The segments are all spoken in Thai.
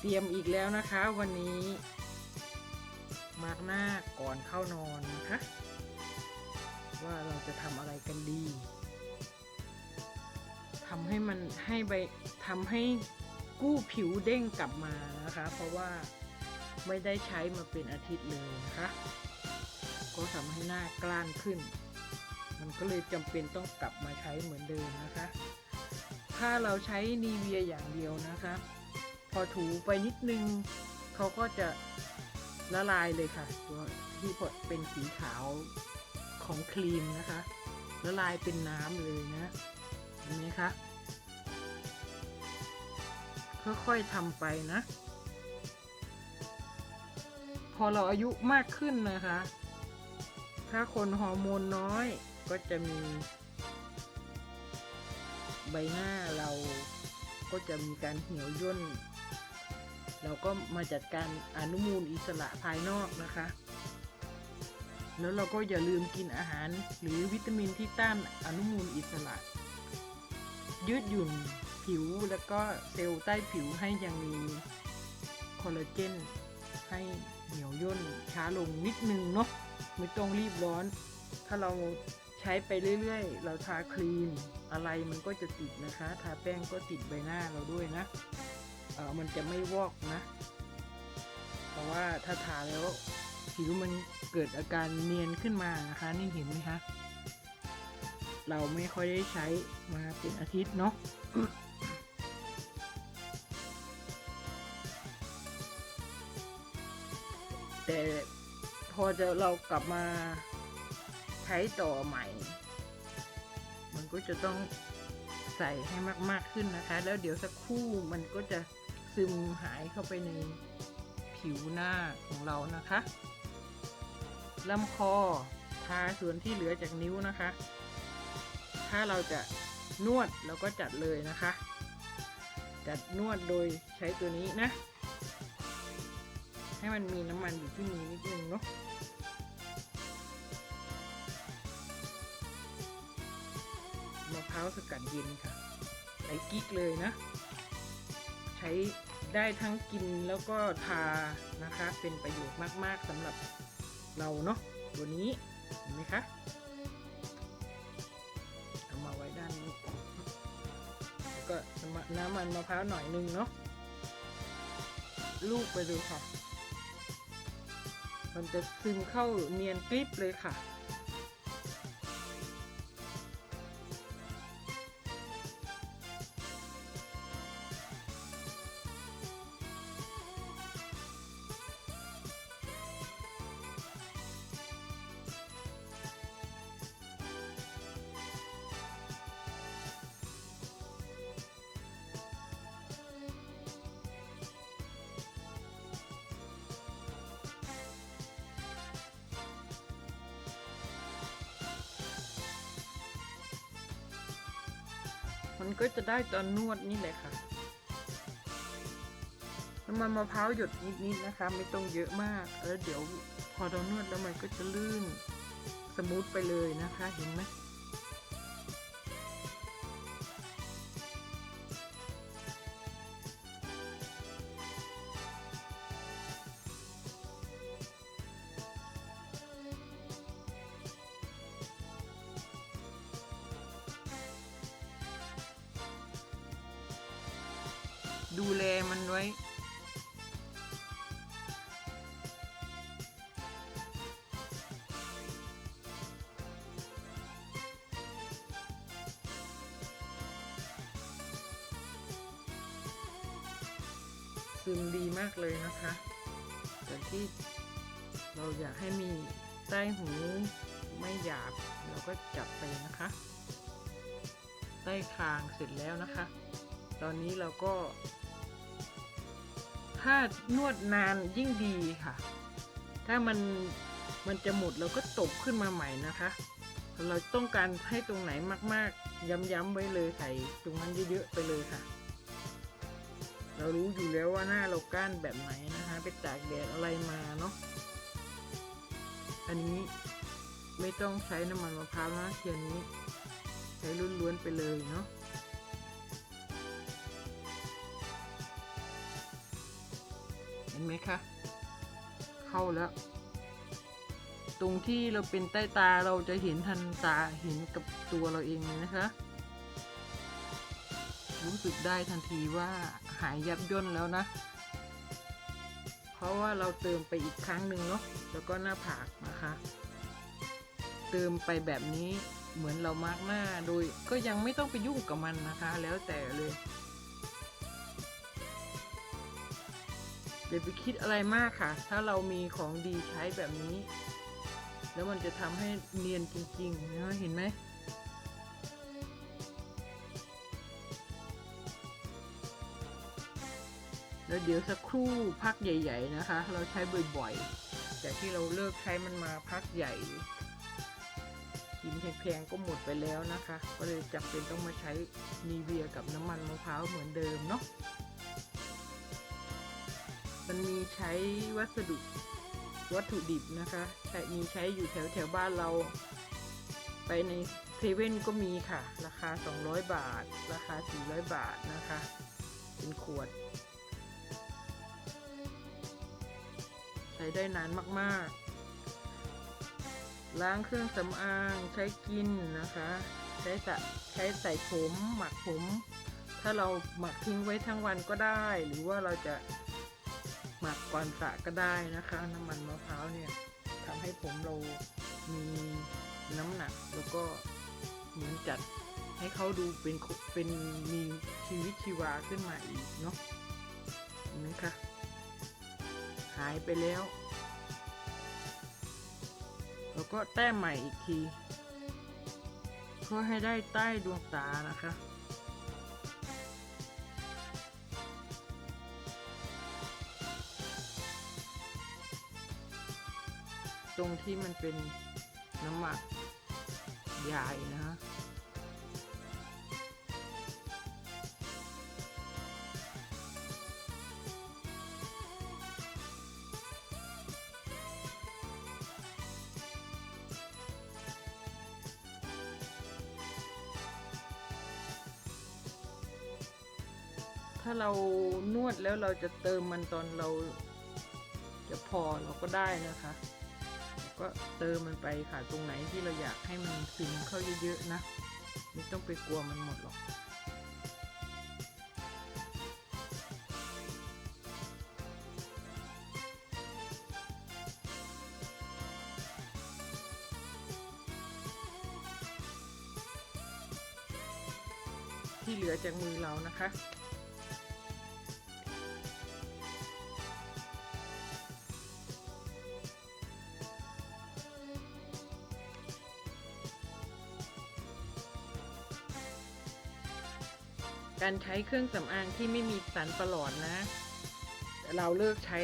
เตรียมอีกแล้วนะคะวันนี้ มาร์กหน้าก่อนเข้านอนนะคะ ว่าเราจะทำอะไรกันดีทำให้มันให้ใบทำให้กู้ผิวเด้งกลับมานะคะ เพราะว่าไม่ได้ใช้มาเป็นอาทิตย์เลยนะคะ ก็ทำให้หน้ากล้านขึ้น มันก็เลยจำเป็นต้องกลับมาใช้เหมือนเดิมนะคะ ถ้าเราใช้นีเวียอย่างเดียวนะคะ อถูไปนิดนึงเขาก็จะละลายเลยค่ะ ตัวที่เป็นสีขาวของครีมนะคะ ละลายเป็นน้ำเลยนะเห็นไหมคะค่อยๆทำไปนะ พอเราอายุมากขึ้นนะคะ ถ้าคนฮอร์โมนน้อยก็จะมี ใบหน้าเราก็จะมีการเหี่ยวย่น เราก็มาจัดการอนุมูลอิสระภายนอกนะคะ แล้วเราก็อย่าลืมกินอาหารหรือวิตามินที่ต้านอนุมูลอิสระ ยืดหยุ่นผิวแล้วก็เซลล์ใต้ผิวให้ยังมีคอลลาเจนให้เหนียวย่นช้าลงนิดนึงเนาะไม่ต้องรีบร้อน ถ้าเราใช้ไปเรื่อยๆ เราทาครีมอะไรมันก็จะติดนะคะ ทาแป้งก็ติดใบหน้าเราด้วยนะ มันจะไม่วอกนะ เพราะว่าถ้าทาแล้วผิวมันเกิดอาการเนียนขึ้นมานะคะ นี่เห็นไหมคะ เราไม่ค่อยได้ใช้มาเป็นอาทิตย์เนาะแต่พอจะเรากลับมาใช้ต่อใหม่ มันก็จะต้องใส่ให้มาก ๆ ขึ้นนะคะ แล้วเดี๋ยวสักครู่มันก็จะ ซึมหายเข้าไปในผิวหน้าของเรานะคะลำคอทาส่วนที่เหลือจากนิ้วนะคะ ถ้าเราจะนวดเราก็จัดเลยนะคะ จัดนวดโดยใช้ตัวนี้นะ ให้มันมีน้ำมันอยู่ที่มือนิดนึงเนาะมะพร้าวสกัดเย็นค่ะใช้กิ๊กเลยนะ ใช้ได้ทั้งกินแล้วก็ทานะคะ เป็นประโยชน์มากๆสำหรับเราเนาะตัวนี้เห็นไหมคะเอามาไว้ด้านนี้แล้วก็น้ำมันมะพร้าวหน่อยนึงเนาะลูกไปดูค่ะ มันจะซึมเข้าเนียนกริบเลยค่ะ มันก็จะได้ตอนนวดนี่แหละค่ะ น้ำมันมะพร้าวหยดนิดๆนะคะ ไม่ต้องเยอะมาก แล้วเดี๋ยวพอเรานวดแล้วมันก็จะลื่น สมูทไปเลยนะคะ เห็นไหม ดูแลมันไว้ ซึมดีมากเลยนะคะแต่ที่เราอยากให้มีใต้หูไม่หยาบเราก็จับไปนะคะใต้คางเสร็จแล้วนะคะ ตอนนี้เราก็ ถ้านวดนานยิ่งดีค่ะ ถ้ามันมันจะหมดเราก็ตบขึ้นมาใหม่นะคะ เราต้องการให้ตรงไหนมากๆ ย้ำๆไว้เลยใส่ตรงนั้นเยอะๆไปเลยค่ะ เรารู้อยู่แล้วว่าหน้าเราก้านแบบไหนนะคะ ไปตากแดดอะไรมาเนาะ อันนี้ไม่ต้องใช้น้ำมันมะพร้าวนะเทียนนี้ ใช้ล้วนๆไปเลยเนาะ ห็นไหมคะ เข้าแล้ว ตรงที่เราเป็นใต้ตาเราจะเห็นทันตาเห็นกับตัวเราเองเลยนะคะ รู้สึกได้ทันทีว่าหายยับย่นแล้วนะ เพราะว่าเราเติมไปอีกครั้งหนึ่งเนาะแล้วก็หน้าผากนะคะ เติมไปแบบนี้เหมือนเรามาร์กหน้าโดยก็ยังไม่ต้องไปยุ่งกับมันนะคะ แล้วแต่เลย อย่าไปคิดอะไรมากค่ะ ถ้าเรามีของดีใช้แบบนี้ แล้วมันจะทำให้เนียนจริงๆนะเห็นไหมแล้วเดี๋ยวสักครู่พักใหญ่ๆนะคะ เราใช้บ่อยๆจากที่เราเลิกใช้มันมาพักใหญ่ครีมแพงๆก็หมดไปแล้วนะคะ ก็เลยจำเป็นต้องมาใช้นีเวียกับน้ำมันมะพร้าวเหมือนเดิมเนาะ มันมีใช้วัสดุวัตถุดิบนะคะใช้มีใช้อยู่แถวแถวบ้านเรา ไปในเซเว่นก็มีค่ะ ราคา 200 บาท ราคา 400 บาทนะคะ เป็นขวด ใช้ได้นานมากๆ ล้างเครื่องสำอางใช้กินนะคะ ใช้สะใช้ใส่ผม หมักผม ถ้าเราหมักทิ้งไว้ทั้งวันก็ได้ หรือว่าเราจะ หมักก่อนสระก็ได้นะคะ น้ำมันมะพร้าวเนี่ยทำให้ผมเรามีน้ำหนักแล้วก็เหมือนจัดให้เขาดูเป็นเป็นมีชีวิตชีวาขึ้นมาอีกเนาะนไหมคะหายไปแล้ว แล้วก็แต้มใหม่อีกทีเพื่อให้ได้ใต้ดวงตานะคะ ตรงที่มันเป็นน้ำหมักใหญ่นะฮะถ้าเรานวดแล้วเราจะเติมมันตอนเราจะพอเราก็ได้นะคะ ก็เติมมันไปค่ะตรงไหนที่เราอยากให้มันซึมเข้าเยอะๆนะ ไม่ต้องไปกลัวมันหมดหรอกที่เหลือจากมือเรานะคะ การใช้เครื่องสำอางที่ไม่มีสารประหลอดนะ เราเลิกใช้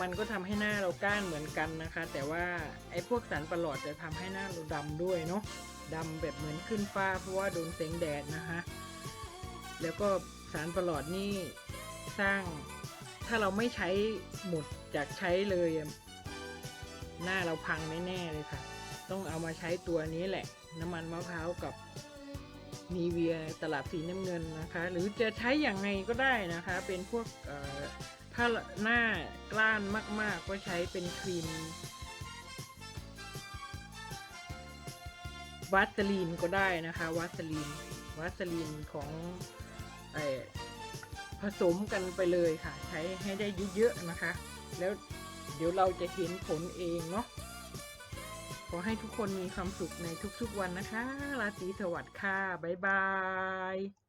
มันก็ทำให้หน้าเราก้านเหมือนกันนะคะ แต่ว่าไอ้พวกสารประหลอดจะทำให้หน้าเราดำด้วยเนาะดำแบบเหมือนขึ้นฟ้าเพราะว่าโดนแสงแดดนะคะ แล้วก็สารประหลอดนี่สร้างถ้าเราไม่ใช้หมดจากใช้เลย หน้าเราพังแน่ๆเลยค่ะ ต้องเอามาใช้ตัวนี้แหละ น้ำมันมะพร้าวกับ นีเวียตลับสีน้ำเงินนะคะ หรือจะใช้อย่างไงก็ได้นะคะ เป็นพวกถ้าหน้ากล้านมาก ๆ ก็ใช้เป็นครีมวัสลีนก็ได้นะคะวัสลีนวัสลีนของอผสมกันไปเลยค่ะ ใช้ให้ได้เยอะๆนะคะ แล้วเดี๋ยวเราจะเห็นผลเองเนาะ อให้ทุกคนมีความสุขในทุกๆวันนะคะ ราตรีสวัสดิ์ค่ะ บ๊ายบาย